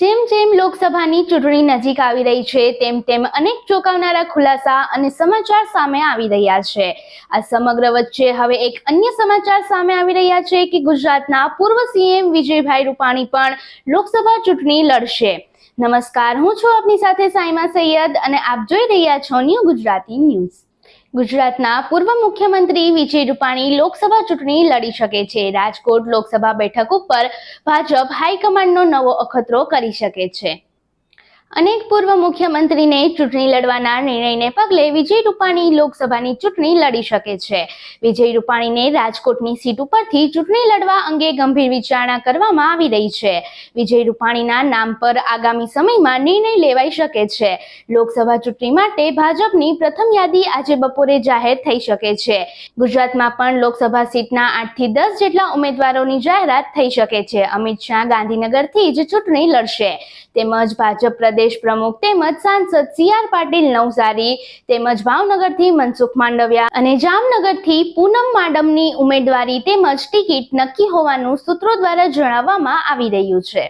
જેમ જેમ લોકસભાની ચૂંટણી નજીક આવી રહી છે, તેમ તેમ અનેક ચોંકાવનારા ખુલાસા અને સમાચાર સામે આવી રહ્યા છે. આ સમગ્ર વચ્ચે હવે એક અન્ય સમાચાર સામે આવી રહ્યા છે કે ગુજરાતના પૂર્વ સીએમ વિજયભાઈ રૂપાણી પણ લોકસભા ચૂંટણી લડશે. નમસ્કાર, હું છું આપની સાથે સાઈમા સૈયદ અને આપ જોઈ રહ્યા છો ન્યૂ ગુજરાતી ન્યૂઝ. ગુજરાતના પૂર્વ મુખ્યમંત્રી વિજય રૂપાણી લોકસભા ચૂંટણી લડી શકે છે. રાજકોટ લોકસભા બેઠક ઉપર ભાજપ હાઈકમાન્ડનો નવો અખતરો કરી શકે છે. અનેક પૂર્વ મુખ્યમંત્રીને ચૂંટણી લડવાના નિર્ણયને પગલે વિજય રૂપાણી લોકસભાની ચૂંટણી લડી શકે છે. વિજય રૂપાણીને રાજકોટની સીટ ઉપરથી ચૂંટણી લડવા અંગે ગંભીર વિચારણા કરવામાં આવી રહી છે. વિજય રૂપાણીના નામ પર આગામી સમયમાં નિર્ણય લેવાઈ શકે છે. લોકસભા ચૂંટણી માટે ભાજપની પ્રથમ યાદી આજે બપોરે જાહેર થઈ શકે છે. ગુજરાતમાં પણ લોકસભા સીટના આઠથી દસ જેટલા ઉમેદવારોની જાહેરાત થઈ શકે છે. અમિત શાહ ગાંધીનગરથી જ ચૂંટણી લડશે. તેમજ ભાજપ પ્રદેશ પ્રમુખ તેમજ સાંસદ સી આર પાટીલ નવસારી તેમજ ભાવનગરથી મનસુખ માંડવિયા અને જામનગરથી પૂનમ માડમની ઉમેદવારી તેમજ ટિકિટ નક્કી હોવાનું સૂત્રો દ્વારા જણાવવામાં આવી રહ્યું છે.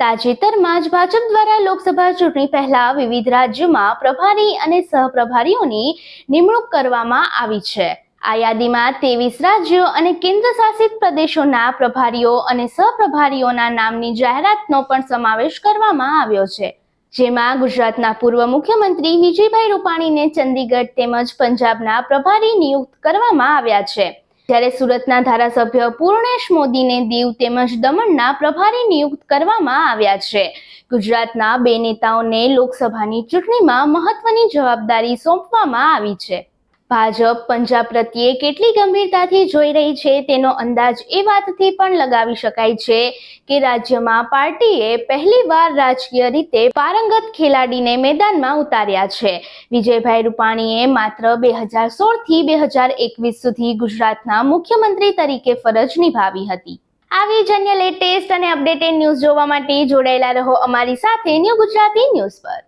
તાજેતરમાં જ ભાજપ દ્વારા લોકસભા ચૂંટણી પહેલા વિવિધ રાજ્યોમાં પ્રભારી અને સહપ્રભારીઓની નિમણૂક કરવામાં આવી છે. આ યાદીમાં ત્રેવીસ રાજ્યો અને કેન્દ્ર શાસિત પ્રદેશોના પ્રભારીઓ અને સહપ્રભારીઓના નામની જાહેરાતનો પણ સમાવેશ કરવામાં આવ્યો છે. જેમાં ગુજરાતના પૂર્વ મુખ્યમંત્રી વિજયભાઈ રૂપાણીને ચંદીગઢ તેમજ પંજાબના પ્રભારી નિયુક્ત કરવામાં આવ્યા છે. જ્યારે સુરતના ધારાસભ્ય પૂર્ણેશ મોદીને દીવ તેમજ દમણના પ્રભારી નિયુક્ત કરવામાં આવ્યા છે. ગુજરાતના બે નેતાઓને લોકસભાની ચૂંટણીમાં મહત્વની જવાબદારી સોંપવામાં આવી છે. ભાજપ પંજાબ પ્રત્યે કેટલી ગંભીરતાથી જોઈ રહી છે તેનો અંદાજ એ વાતથી પણ લગાવી શકાય છે કે રાજ્યમાં પાર્ટીએ પહેલીવાર રાજકીય રીતે પારંગત ખેલાડીને મેદાનમાં ઉતાર્યા છે. વિજયભાઈ રૂપાણીએ માત્ર બે હજાર સોળથી બે હજાર એકવીસ સુધી ગુજરાતના મુખ્યમંત્રી તરીકે ફરજ નિભાવી હતી. આવી જ લેટેસ્ટ અને અપડેટેડ ન્યૂઝ જોવા માટે જોડાયેલા રહો અમારી સાથે ન્યૂ ગુજરાતી ન્યૂઝ પર.